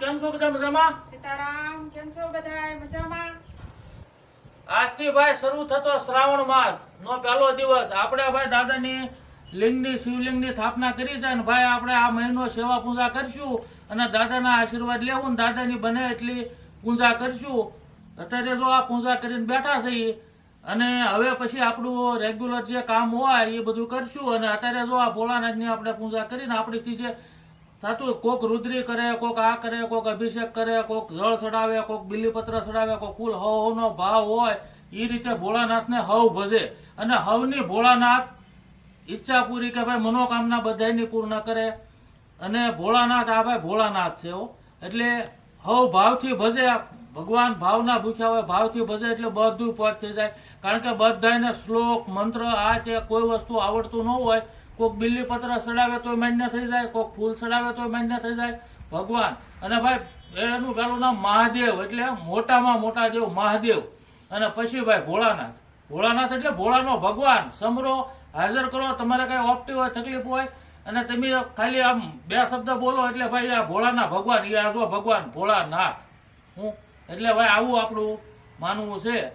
કેમ છો બધા મજામાં? સીતારામ કેમ છો બધા મજામાં? આજથી ભાઈ શરૂ થતો શ્રાવણ માસ. નો પહેલો દિવસ. આપણે ભાઈ દાદાની લિંગની શિવલિંગની સ્થાપના કરી છે અને ભાઈ આપણે આ મહિનો સેવા પૂજા કરશું અને દાદાના આશીર્વાદ લેવું ને દાદાની બને એટલી પૂજા કરશું. અત્યારે જો આ પૂજા કરીને બેઠા છીએ અને હવે પછી આપણું રેગ્યુલર જે કામ હોય એ બધું કરશું અને અત્યારે જો આ ભોળાનાથની આપણે પૂજા કરીને આપણીથી જે થતું કોક રુદ્રી કરે, કોક આ કરે, કોક અભિષેક કરે, કોક જળ ચડાવે કોક બિલીપત્ર ચડાવે કોક કુલ હવ હવનો ભાવ હોય એ રીતે ભોળાનાથને હવ ભજે. અને હવની ભોળાનાથ ઈચ્છા પૂરી કે ભાઈ મનોકામના બધાની પૂર્ણ કરે. અને ભોળાનાથ આ ભાઈ ભોળાનાથ છે. એટલે હવ ભાવથી ભજે, ભગવાન ભાવના ભૂખ્યા હોય, ભાવથી ભજે એટલે બધું પદ થઈ જાય. કારણ કે બધાને શ્લોક, મંત્ર, આ તે કોઈ વસ્તુ આવડતું ન હોય કોક બિલ્લીપત્ર ચડાવે તો માન્ય થઈ જાય, કોક ફૂલ ચડાવે તોય માન્ય થઈ જાય. ભગવાન. અને ભાઈ, એનું પેલું નામ મહાદેવ, એટલે મોટામાં મોટા દેવ મહાદેવ. અને પછી ભાઈ ભોળાનાથ. ભોળાનાથ એટલે ભોળાનો ભગવાન. સમરો, હાજર કરો, તમારે કાંઈ ઓપટી હોય, તકલીફ હોય, અને તમે ખાલી આમ બે શબ્દ બોલો, એટલે ભાઈ આ ભોળાના ભગવાન એ આ ભગવાન, ભોળાનાથ. હું? એટલે ભાઈ આવું આપણું માનવું છે.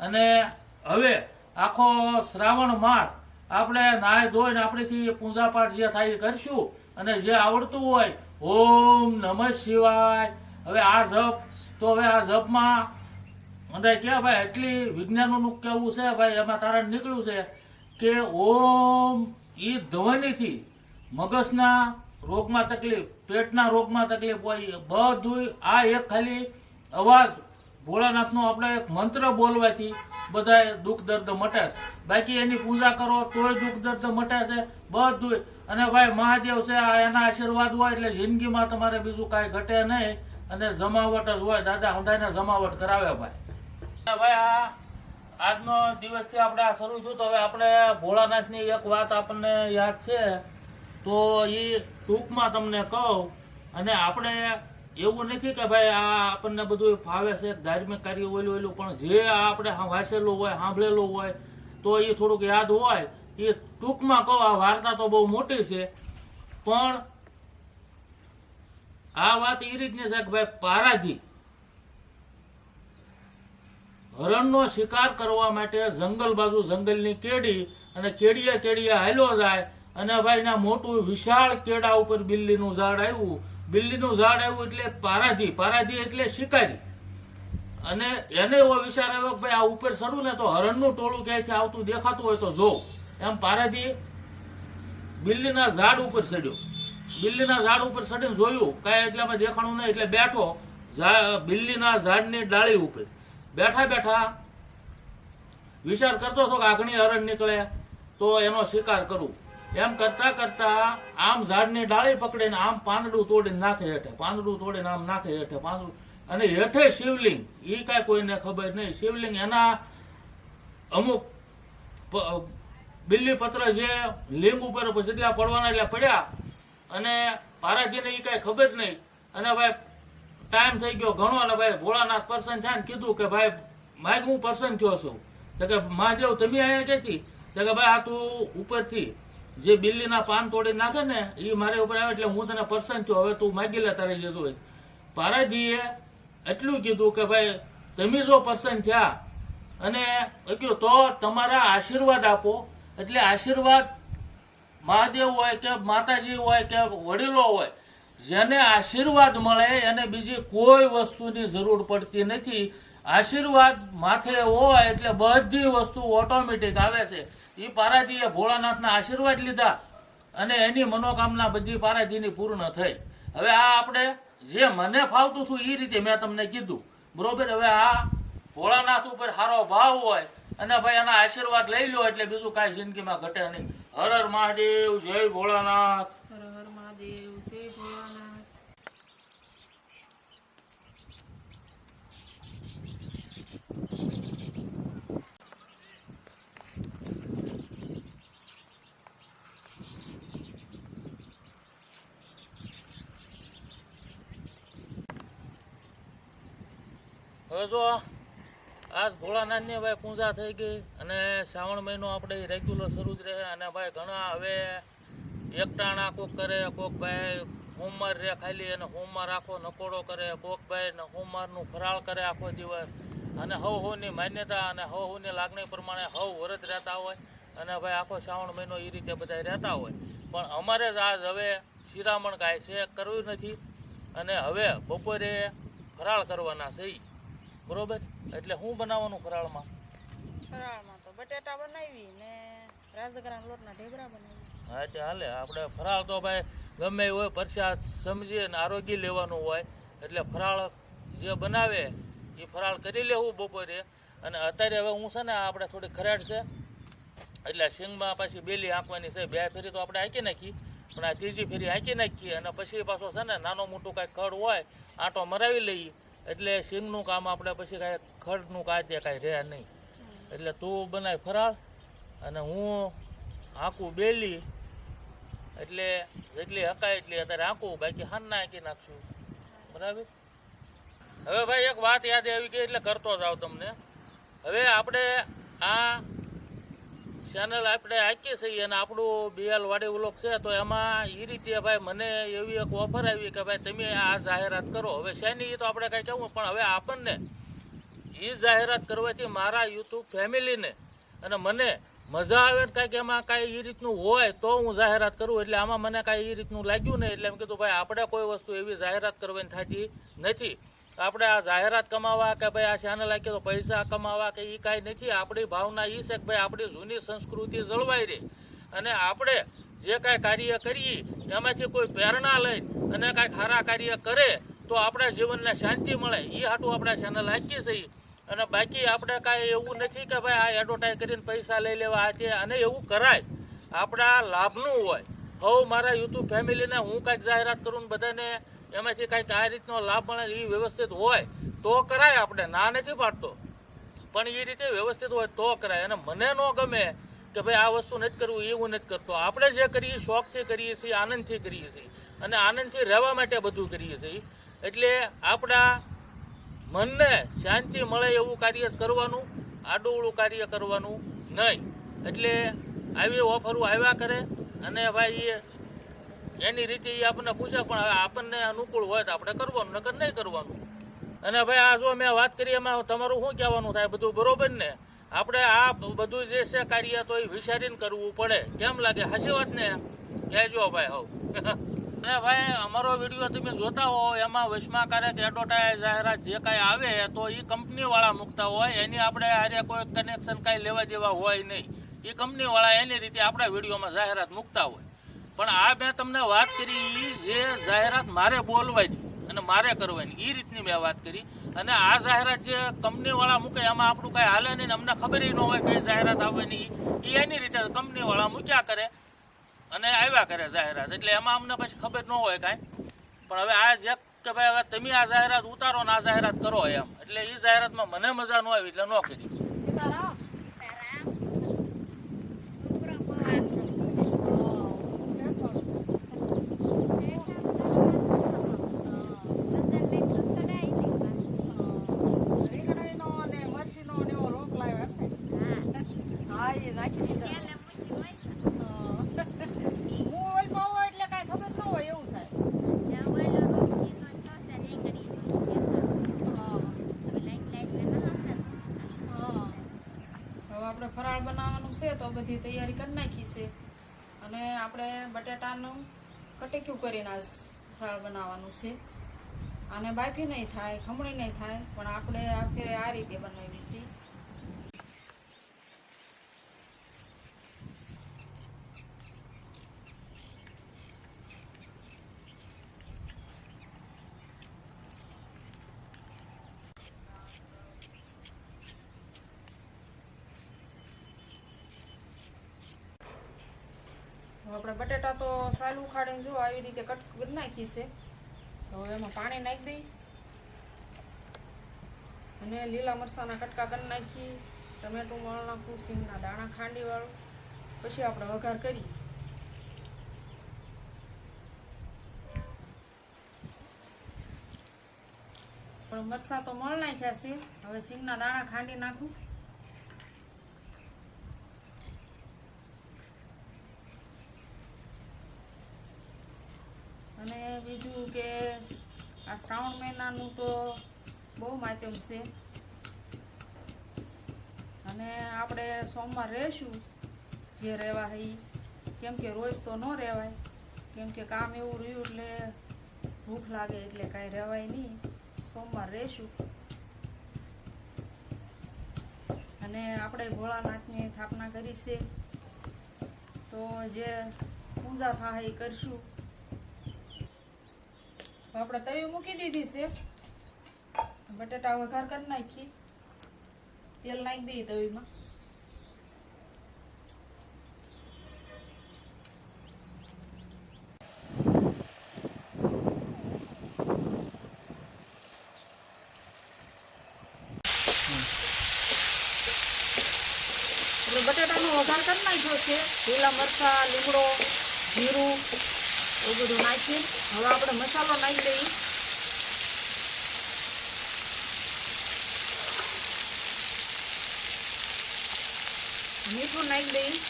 અને હવે, આખો શ્રાવણ માસ આપણે નાય ધોઈને આપણેથી પૂજા પાઠ જે થાય એ કરશું અને જે આવડતું હોય, ઓમ નમઃ શિવાય. હવે આ જપ, તો હવે આ જપમાં અંદર કે ભાઈ એટલી વિજ્ઞાનોનું કેવું છે ભાઈ, એમાં તારણ નીકળ્યું છે કે ઓમ એ ધ્વનિથી મગજના રોગમાં તકલીફ, પેટના રોગમાં તકલીફ હોય બધું આ એક ખાલી અવાજ. ભોળાનાથનો આપણે એક મંત્ર બોલવાથી બધા દુઃખ દર્દ મટે છે. બાકી એની પૂજા કરો, તોય દુઃખ દર્દ મટે છે. બધું અને ભાઈ મહાદેવ છે, આ એના આશીર્વાદ હોય એટલે જિંદગીમાં તમારે બીજું કાંઈ ઘટે નહીં. અને જમાવટ જ હોય. દાદા હંધાઈને જમાવટ કરાવે ભાઈ. ભાઈ આ આજનો દિવસથી આપણે આ શરૂ થયું તો હવે આપણે ભોળાનાથની એક વાત આપણને યાદ છે. તો એ ટૂંકમાં તમને કહું. અને આપણે એવું નથી કે ભાઈ આ આપણને બધું ફાવે છે, ધાર્મિક કાર્ય ઓલું ઓલું, પણ જે આપણે વાંચેલું હોય, સાંભળેલું હોય, તો એ થોડુંક યાદ હોય, એ ટૂંકમાં કહો, આ વાર્તા તો બહુ મોટી છે, પણ આ વાત એ રીતની છે કે ભાઈ પારાજી હરણનો શિકાર કરવા માટે જંગલ બાજુ જંગલની કેડી અને કેડીએ કેડીએ હાલ્યો જાય અને ભાઈ ના મોટું વિશાળ કેડા ઉપર બિલ્લીનું ઝાડ આવ્યું બિલ્લીનું ઝાડ આવ્યું એટલે પારાધી પારાધી એટલે શિકારી. અને એને એવો વિચાર આવ્યો કે ભાઈ આ ઉપર ચડું ને તો હરણનું ટોળું ક્યાંયથી આવતું દેખાતું હોય તો જો. એમ પારાધી બિલ્લીના ઝાડ ઉપર ચડ્યો બિલ્લીના ઝાડ ઉપર ચડીને જોયું, કાંઈ એટલામાં દેખાણું નહીં, એટલે બેઠો બિલ્લીના ઝાડની ડાળી ઉપર. બેઠા બેઠા વિચાર કરતો હતો કે આગણી હરણ નીકળે, તો એનો શિકાર કરું. એમ કરતા કરતા આમ ઝાડની ડાળી પકડીને આમ પાંદડું તોડીને નાખે હેઠે, પાંદડું તોડીને આમ નાખે હેઠે, પાંદડું. અને હેઠે શિવલિંગ એ કાંઈ કોઈને ખબર નહીં. શિવલિંગ એના અમુક બિલ્લી બિલ્લીપત્ર જે લીંબ ઉપર જેટલા પડવાના એટલા પડ્યા. અને પારાજીને એ કાંઈ ખબર નહીં. અને ભાઈ, ટાઈમ થઈ ગયો ઘણો અને ભાઈ ભોળાનાથ પર્સન છે ને કીધું કે ભાઈ માગ હું પર્સન થયો છું. તો કે, મહાદેવ, તમે અહીંયા ક્યાંથી? તો કે, ભાઈ, આ તું ઉપરથી. જે બિલ્લીના પાન તોડી નાખે ને એ મારે ઉપર આવે એટલે હું તને પરસન થયો હવે તું માગી લે તારે જતું હોય. પારાજીએ એટલું કીધું કે ભાઈ, તમે જો પરસન થયા અને કહ્યું, તો તમારા આશીર્વાદ આપો. એટલે આશીર્વાદ મહાદેવ હોય કે માતાજી હોય કે વડીલો હોય, જેને આશીર્વાદ મળે, એને બીજી કોઈ વસ્તુની જરૂર પડતી નથી. આશીર્વાદ માથે હોય એટલે બધી વસ્તુ ઓટોમેટિક આવે છે. એ પારાજીએ ભોળાનાથના આશીર્વાદ લીધા અને એની મનોકામના બધી પારાજીની પૂર્ણ થઈ. હવે આ આપણે જે મને ફાવતું હતું એ રીતે મેં તમને કીધું. બરોબર? હવે આ ભોળાનાથ ઉપર સારો ભાવ હોય અને ભાઈ એના આશીર્વાદ લઈ લો એટલે બીજું કાંઈ જિંદગીમાં ઘટે નહીં. હર હર મહાદેવ, જય ભોળાનાથ. હર હર મહાદેવ જય ભોળાનાથ હવે જો આજ ભોળાનાથની ભાઈ પૂજા થઈ ગઈ અને શ્રાવણ મહિનો આપણે રેગ્યુલર શરૂ જ રહે અને ભાઈ ઘણા હવે એકટાણા કોક કરે, કોક ભાઈ હોમવાર રે ખાલી અને હોમવાર આખો નકોડો કરે, કોક ભાઈ હોમવારનું ફરાળ કરે આખો દિવસ. અને હવ હોની માન્યતા અને હવ હોની લાગણી પ્રમાણે હવ વરત રહેતા હોય અને ભાઈ આખો શ્રાવણ મહિનો એ રીતે બધા રહેતા હોય. પણ અમારે જ આજ હવે શિરામણ કાંઈ છે, કરવું નથી. અને હવે બપોરે ફરાળ કરવાના છે. બરોબર? એટલે શું બનાવવાનું ફરાળમાં? ફરાળમાં તો બટેટા બનાવી ને રાજગરાના લોટના ઢેબરા બનાવી. હા તે હાલે. આપણે ફરાળ તો ભાઈ ગમે હોય પરસાદ સમજીએ ને આરોગ્ય લેવાનું હોય. એટલે ફરાળ જે બનાવે એ ફરાળ કરી લેવું બપોરે. અને અત્યારે હવે હું છે ને આપણે થોડી ખરાડ છે. એટલે સિંગમાં પાછી બેલી હાંકવાની છે. બે ફેરી તો આપણે હાંકી નાખી. પણ આ ત્રીજી ફેરી હાંકી નાખીએ અને પછી પાછો છે ને નાનો મોટો કાંઈ ખડ હોય આંટો મરાવી લઈએ. એટલે સિંગનું કામ આપણે પછી કાંઈ ખડનું કાંઈ કાંઈ રહે નહીં. એટલે તું બનાય ફરાળ અને હું આંકું બેલી. એટલે જેટલી હકાય એટલી અત્યારે આંકું બાકી હાન નાખી નાખશું. બરાબર? હવે ભાઈ એક વાત યાદ આવી ગઈ એટલે કરતો જાવ તમને. હવે આપણે આ ચેનલ આપણે આંકીએ છીએ અને આપણું બીએલ વાડી ઉલોક છે, તો એમાં એ રીતે ભાઈ મને એવી એક ઓફર આવી કે ભાઈ તમે આ જાહેરાત કરો. હવે શેની એ તો આપણે કાંઈ કહેવું, પણ હવે આપણને એ જાહેરાત કરવાથી મારા યુટ્યુબ ફેમિલીને અને મને મજા આવે કાંઈક એમાં કાંઈ એ રીતનું હોય તો હું જાહેરાત કરું, એટલે આમાં મને કાંઈ એ રીતનું લાગ્યું નહીં. એટલે એમ કીધું, ભાઈ, આપણે કોઈ વસ્તુ એવી જાહેરાત કરવાની થતી નથી. આપણે આ જાહેરાત કમાવા કે ભાઈ આ ચેનલ આખી તો પૈસા કમાવા કે એ કાંઈ નથી. આપણી ભાવના એ છે કે ભાઈ આપણી જૂની સંસ્કૃતિ જળવાઈ રહે. અને આપણે જે કાંઈ કાર્ય કરીએ, એમાંથી કોઈ પ્રેરણા લઈ અને કાંઈક સારા કાર્ય કરે, તો આપણા જીવનને શાંતિ મળે. એ હાટું આપણે ચેનલ હાકીએ છીએ અને બાકી આપણે કાંઈ એવું નથી કે ભાઈ આ એડવર્ટાઈઝ કરીને પૈસા લઈ લેવા આ અને એવું કરાય. આપણા લાભનું હોય. હવ મારા યુટ્યુબ ફેમિલીને હું કાંઈક જાહેરાત કરું બધાને એમાંથી કાંઈક આ રીતનો લાભ મળે એ વ્યવસ્થિત હોય, તો કરાય આપણે. ના નથી પાડતો. પણ એ રીતે વ્યવસ્થિત હોય તો કરાય. અને મને ન ગમે કે ભાઈ આ વસ્તુ નથી કરવું એવું નથી કરતો. આપણે જે કરીએ, શોખથી કરીએ છીએ, આનંદથી કરીએ છીએ. અને આનંદથી રહેવા માટે બધું કરીએ છીએ. એટલે આપણા મનને શાંતિ મળે એવું કાર્ય કરવાનું આડુંવળું કાર્ય કરવાનું નહીં. એટલે આવી ઓફરો આવ્યા કરે. અને ભાઈ એ એની રીતે એ આપણને પૂછે, પણ હવે આપણને અનુકૂળ હોય તો આપણે કરવાનું, નકર નહીં કરવાનું. અને ભાઈ આ જો મેં વાત કરી, એમાં તમારું શું કહેવાનું થાય બધું, બરોબર ને? આપણે આ બધું જે છે કાર્ય તો એ વિચારીને કરવું પડે. કેમ લાગે? હાચી વાત ને? કહેજો ભાઈ હવ. અને ભાઈ, અમારો વીડિયો તમે જોતા હો, એમાં વચમાં ક્યારેક એડવર્ટાઇઝ જાહેરાત જે કાંઈ આવે તો એ કંપનીવાળા મૂકતા હોય. એની આપણે હારે કોઈ કનેક્શન કાંઈ લેવા દેવા હોય નહીં. એ કંપનીવાળા એની રીતે આપણા વિડીયોમાં જાહેરાત મૂકતા હોય. પણ આ મેં તમને વાત કરી જે જાહેરાત મારે બોલવાની અને મારે કરવાની એ રીતની મેં વાત કરી. અને આ જાહેરાત જે કંપનીવાળા મૂકે, એમાં આપણું કાંઈ હાલે નહીં અમને ખબર ન હોય કઈ જાહેરાત આવવાની એ એની રીતે કંપનીવાળા મૂક્યા કરે અને આવ્યા કરે જાહેરાત. એટલે એમાં અમને પછી ખબર ન હોય કાંઈ. પણ હવે આ જે કે ભાઈ, હવે તમે આ જાહેરાત ઉતારો ને આ જાહેરાત કરો એમ. એટલે એ જાહેરાતમાં મને મજા ન આવી, એટલે ન કરી તારા રીંગણાઈનો અને મરચીનો ને એવો રોપ લાવ્યો એમ ને હા એ નાખી દીધા હું ઓલ પાવો એટલે કાંઈ ખબર ન હોય એવું થાય હા હા હવે આપણે ફરાળ બનાવવાનું છે તો બધી તૈયારી કરી નાખી છે. અને આપણે બટેટાનું કટેક્યું કરીને આ ફરાળ બનાવવાનું છે. અને બાફી નહીં થાય, ખમણી નહીં થાય, પણ આપણે આ ફેરે આ રીતે બનાવી છે હવે આપણે બટેટા તો સાલ ઉખાડીને જો આવી રીતે કટ કરી નાખી છે હવે એમાં પાણી નાખી દઈ અને લીલા મરચાંના કટકા કરી નાખી, ટમેટું મળ નાખું સિંગના દાણા ખાંડી વાળું પછી આપણે વઘાર કરી પણ મરચાં તો મળ નાખ્યા છે, હવે સિંગના દાણા ખાંડી નાખું. અને આ શ્રાવણ મહિનાનું તો બહુ માધ્યમ છે. અને આપણે સોમવાર રહેશું જે રહેવા હઈ. કેમ કે રોજ તો ન રહેવાય. કેમ કે કામ એવું રહ્યું એટલે ભૂખ લાગે એટલે કાંઈ રહેવાય નહીં. સોમવાર રહેશું. અને આપણે ભોળાનાથની સ્થાપના કરી છે. તો જે પૂજા થાય એ કરશું. આપણે તવી મૂકી દીધી છે. બટાટા વઘાર કરી નાખી. તેલ નાખી દઈએ તવીમાં. બટાટા બટાટાનો વઘાર કરી નાખ્યો છે. લીલા મરચા, લીમડો, જીરું. એવું બધું નાખી. હવે આપણે મસાલો નાખી દઈએ. મીઠું નાખી દઈએ.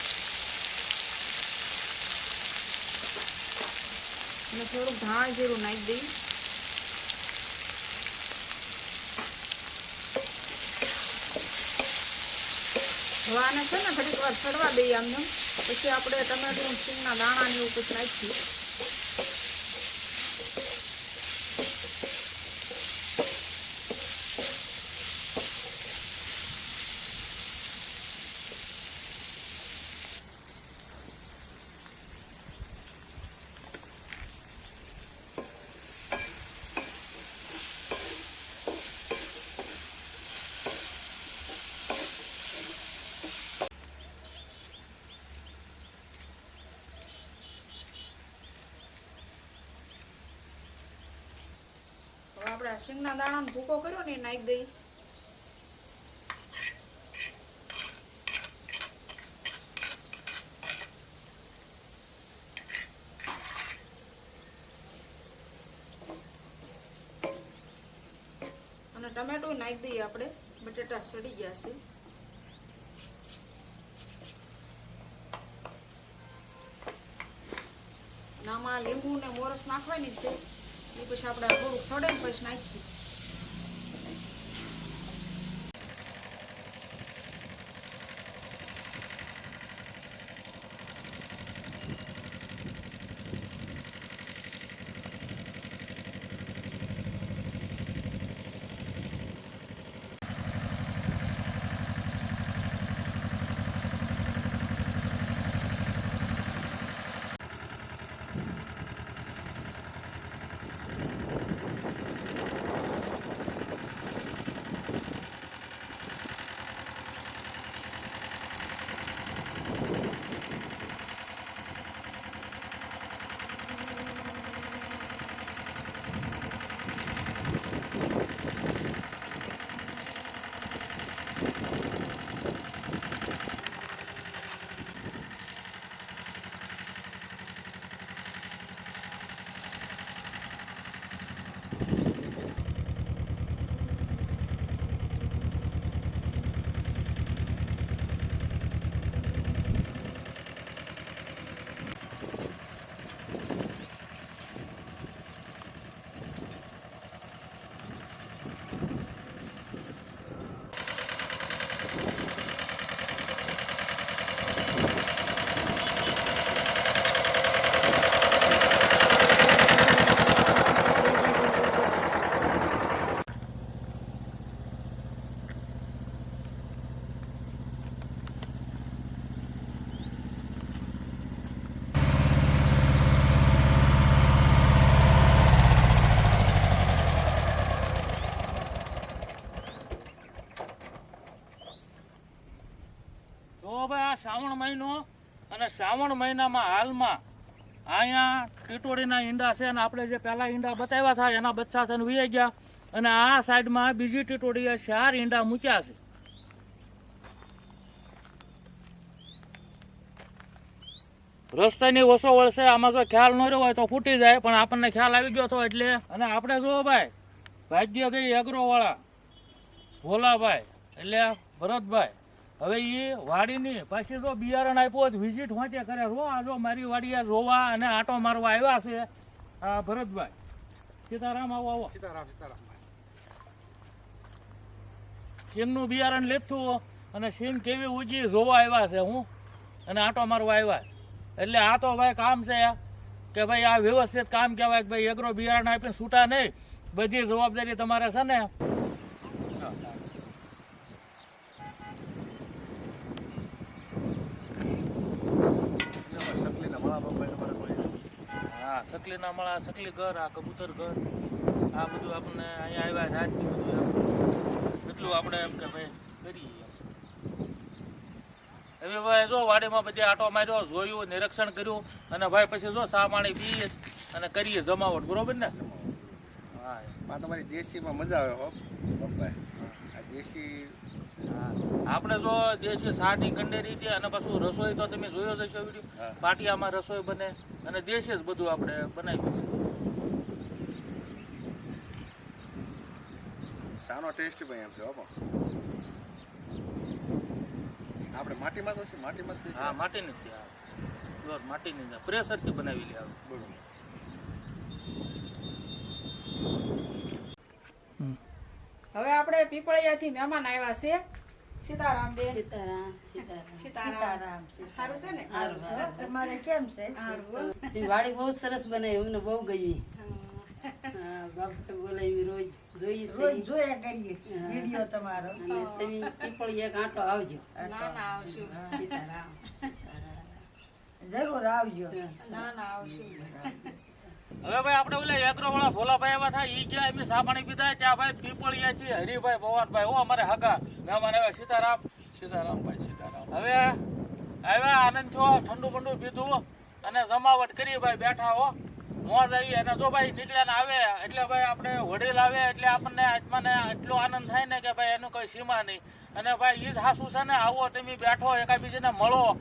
અને થોડુંક ધાણા જીરું નાખી દઈએ. હવે આને છે ને ઘડીક વાર ચડવા દઈએ આમને. પછી આપણે ટમેટું સિંગના દાણા ને એવું કંઈક નાખીએ. આપણે સિંગના દાણાનો ભૂકો કર્યો ને નાખી દઈ અને ટમેટું નાખી દઈએ આપણે. બટેટા સડી ગયા છે. નામાં લીંબુ ને મોરસ નાખવાની છે. એ પછી આપણે થોડુંક સડે ને પછી નાખીએ. જો ભાઈ આ શ્રાવણ મહિનો અને શ્રાવણ મહિનામાં હાલમાં અહીંયા ટીટોડીના ઈંડા છે અને આપણે જે પહેલા ઈંડા બતાવ્યા હતા, એના બચ્ચા થઈને વી ગયા અને આ સાઈડમાં બીજી ટીટોડીએ ચાર ઈંડા મૂક્યા છે. રસ્તાની ઓછો વળશે, આમાં જો ખ્યાલ ન રહ્યો હોય તો ફૂટી જાય, પણ આપણને ખ્યાલ આવી ગયો હતો એટલે અને આપણે જો ભાઈ ભાગ્ય ગઈ એગ્રોવાળા ભોલાભાઈ એટલે ભરતભાઈ હવે એ વાડીની પાછી તો બિયારણ આપ્યો હોય વિઝિટ વાંચે કરે. રો આ જો મારી વાડી રોવા અને આટો મારવા આવ્યા છે આ ભરતભાઈ. સીતારામ આવો આવો. સીતારામ સીતારામ સિંગનું બિયારણ લેતું અને સિંગ કેવી ઊંચી જોવા આવ્યા છે હું? અને આટો મારવા આવ્યા. એટલે આ તો ભાઈ કામ છે કે ભાઈ આ વ્યવસ્થિત કામ કહેવાય કે ભાઈ એગ્રો બિયારણ આપીને છૂટા નહીં. બધી જવાબદારી તમારે છે ને સકલીના મળા બાપા તમારે કોઈ હા સકલીના સકલી ઘર, આ કબૂતર ઘર, આ બધું આપણને અહીંયા આવ્યા રાજથી બધું એટલું આપણે એમ કે ભાઈ કરીએ. હવે ભાઈ જો વાડીમાં બધી આટો માર્યો, જોયું, નિરીક્ષણ કર્યું, અને ભાઈ પછી જો સામાણી પીએ અને કરીએ જમાવટ બરોબર ને હા તમારી દેશીમાં મજા આવે હો ભાઈ આ દેશી. આપણે જો દેશી સાટી કંડેરી છે અને પાછું રસોઈ તો તમે જોયો જ હશો હા. વીડિયો પાટિયામાં રસોઈ બને અને દેશી જ બધું આપણે બનાવી છે સાનો ટેસ્ટ પણ એમ છે હો આપણે માટીમાં તો છે માટીમાં હા માટીની જ છે આ. પ્યોર માટીની પ્રેશરથી બનાવેલી આવે બરોબર. હવે આપણે પીપળિયાથી મહેમાન આવ્યા છે. સીતારામ બેન સીતારામ સીતારામ. સીતારામ. સારું છે ને? સારું. તમારે કેમ છે? સારું એ વાડી બહુ સરસ બનાવી અમને બહુ ગમી. હા, બોલાવી રોજ જોઈએ રોજ જોયા કરીએ વીડિયો તમારો. અને તમે એક આવજો. ના ના આવશું. સીતારામ. જરૂર આવજો. ના ના આવશું. હવે ભાઈ આપણે ઓલા યાત્રા વાળા ભોલાભાઈ એવા થાય ઈ જ્યાં એમની સા પાણી પીધા? ત્યાં ભાઈ પીપળિયા છે હરિભાઈ ભવાનભાઈ હું અમારે હગા. મહેમાન આવ્યા સીતારામ. સીતારામ ભાઈ સીતારામ. હવે આવ્યા આનંદ થયો ઠંડુ ઠંડુ પીધું. અને જમાવટ કરી ભાઈ બેઠા હો. મોજ આવી. અને જો ભાઈ નીકળ્યા ને આવે એટલે ભાઈ આપણે વડીલ આવે એટલે આપણને આત્માને એટલો આનંદ થાય ને કે ભાઈ એનું કોઈ સીમા નહીં. અને ભાઈ ઈદ હાસુ છે ને આવો તમે બેઠો એકાબીજાને મળો.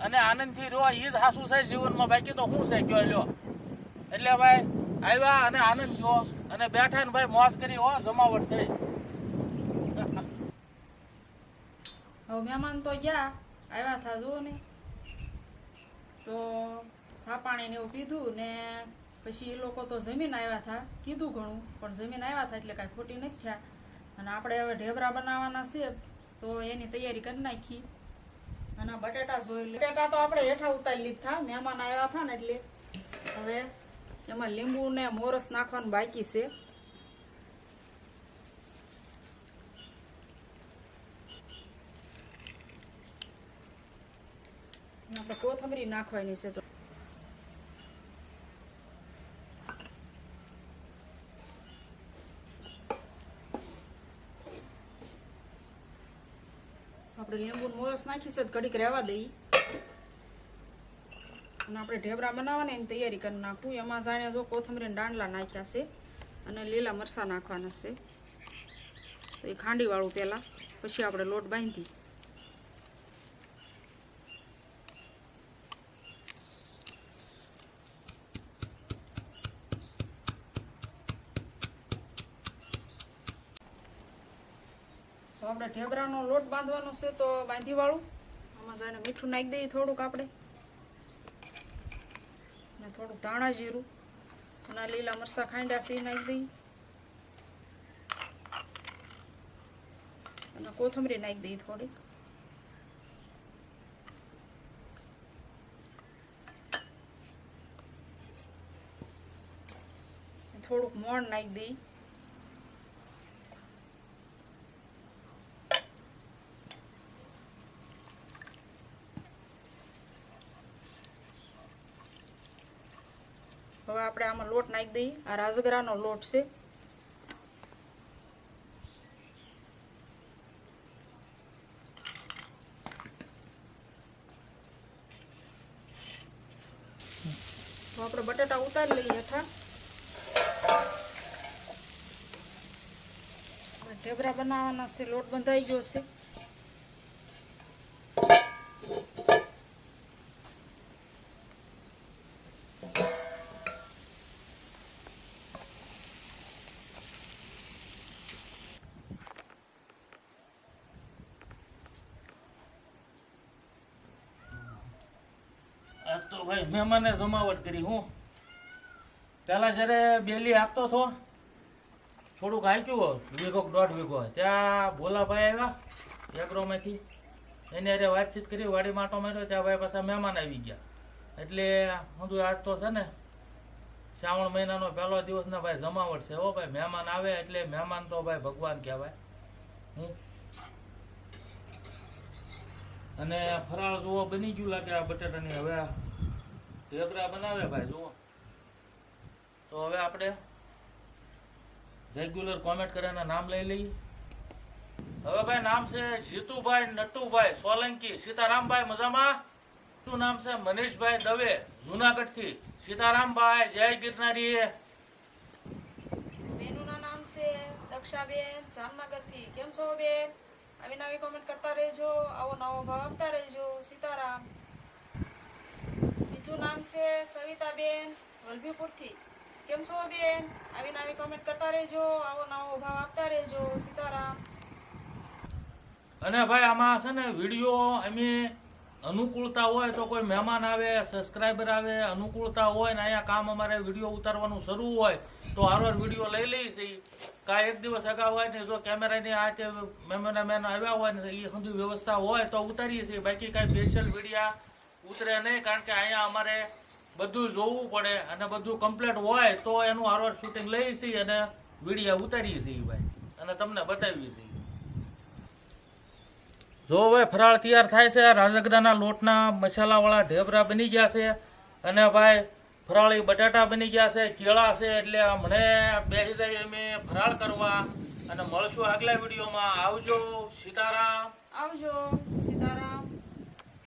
અને આનંદથી રહ્યો ઈદ હાસુ છે જીવનમાં. બાકી તો શું છે ગયો લ્યો? એટલે ભાઈ આવ્યા અને આનંદ જો અને બેઠા ને ભાઈ મોજ કરી, હો, જમાવટ થઈ. હવે મહેમાન તો ગયા, આવ્યા હતા જુઓ ને. તો સા પાણી ને એવું પીધું ને પછી એ લોકો તો જમીન આવ્યા હતા કીધું ઘણું, પણ જમીન આવ્યા હતા એટલે કાંઈ ખોટી નથી થયા. અને આપણે હવે ઢેબરા બનાવવાના છે, તો એની તૈયારી કરી નાખી. અને બટેટા જોઈ બટેટા તો આપણે હેઠા ઉતારી લીધા, મહેમાન આવ્યા હતા ને એટલે. હવે એમાં લીંબુ ને મોરસ નાખવાનું બાકી છે. કોથમરી નાખવાની છે તો. આપણે લીંબુ મોરસ નાખી છે તો ઘડીક રહેવા દઈ અને આપણે ઢેબરા બનાવવાની એની તૈયારી કરી નાખું. એમાં જાણે જો કોથમરીને દાંડલા નાખ્યા છે અને લીલા મરસા નાખવાના છે. તો એ ખાંડીવાળું પહેલાં, પછી આપણે લોટ બાંધી. તો આપણે ઢેબરાનો લોટ બાંધવાનો છે તો બાંધીવાળું. આમાં જાણે મીઠું નાખી દઈએ થોડુંક આપણે. થોડુંક ધાણા જીરું અને લીલા મરચાં ખાંડા સી નાખી દઈ. અને કોથમરી નાખી દઈ થોડીક. થોડુંક મોણ નાખી દઈએ હવે આપણે આમાં લોટ નાખી દઈએ. આ રાજગરાનો લોટ છે. તો આપણે બટાટા ઉતારી લઈએ હેઠા. ઢેબરા બનાવવાના છે, લોટ બંધાઈ ગયો છે. તો ભાઈ મહેમાને જમાવટ કરી હું. પેલા જ્યારે બેલી આપતો હતો, થોડુંક હાંચ્યું વીઘો દોઢ વીઘો ત્યાં ભોલાભાઈ આવ્યા એગ્રોમાંથી એની અરે વાતચીત કરી, વાડી માટો માર્યો, ત્યાં ભાઈ પાછા મહેમાન આવી ગયા. એટલે હું આજ તો છે ને, શ્રાવણ મહિનાનો પહેલો દિવસ ના ભાઈ જમાવટ છે હો ભાઈ. મહેમાન આવે એટલે મહેમાન તો ભાઈ ભગવાન કહેવાય. હું. અને ફરાળ જુઓ, બની ગયું લાગે આ બટેટાની. હવે ઢેબરા બનાવે ભાઈ, જુઓ. તો હવે આપણે રેગ્યુલર કોમેન્ટ કરીને નામ લઈ લઈએ. હવે ભાઈ નામ છે જીતુભાઈ નટુભાઈ સોલંકી. સીતારામભાઈ મજામાં? શું નામ છે મનીષભાઈ દવે જુનાગઢથી સીતારામભાઈ, જય ગિરનારી બેનુના નામ છે દક્ષાબેન, જામનગરથી. કેમ છો બેન? આવી નવી કોમેન્ટ કરતા રહેજો, આવો નવો ભાવ આપતા રહેજો. સીતારામ. બીજું નામ છે? સવિતાબેન વલભીપુરથી કેમ છો બેન? આવી નવી કોમેન્ટ કરતા રહેજો. આવો નવો ભાવ આપતા રહેજો. સીતારામ. અને ભાઈ, આમાં છે ને વીડિયો અમે અનુકૂળતા હોય તો કોઈ મહેમાન આવે સબસ્ક્રાઈબર આવે, અનુકૂળતા હોય ને અહીંયા કામ અમારે વીડિયો ઉતારવાનું શરૂ હોય, તો હારવાર વીડિયો લઈ લઈએ છીએ કાંઈ એક દિવસ અગાઉ હોય ને જો કેમેરાની આ તે મહેમાન મેન આવ્યા હોય ને એ સુધી વ્યવસ્થા હોય તો ઉતારીએ છીએ. બાકી કાંઈ સ્પેશિયલ વિડીયા ઉતરે નહીં, કારણ કે અહીંયા અમારે બધું જોવું પડે અને બધું કમ્પ્લીટ હોય તો એનું હારવાર શૂટિંગ લઈ છીએ અને વિડીયા ઉતારીએ છીએ ભાઈ. અને તમને બતાવીએ છીએ. જો ભાઈ ફરાળ તૈયાર થાય છે, રાજગરાના લોટના મસાલાવાળા ઢેબરા બની ગયા છે અને ભાઈ ફરાળી બટાટા બની ગયા છે, કેળા છે, એટલે હમણે બેસી જાય અમે ફરાળ કરવા અને મળશું આગલા વિડીયોમાં. આવજો, સીતારામ. આવજો, સીતારામ.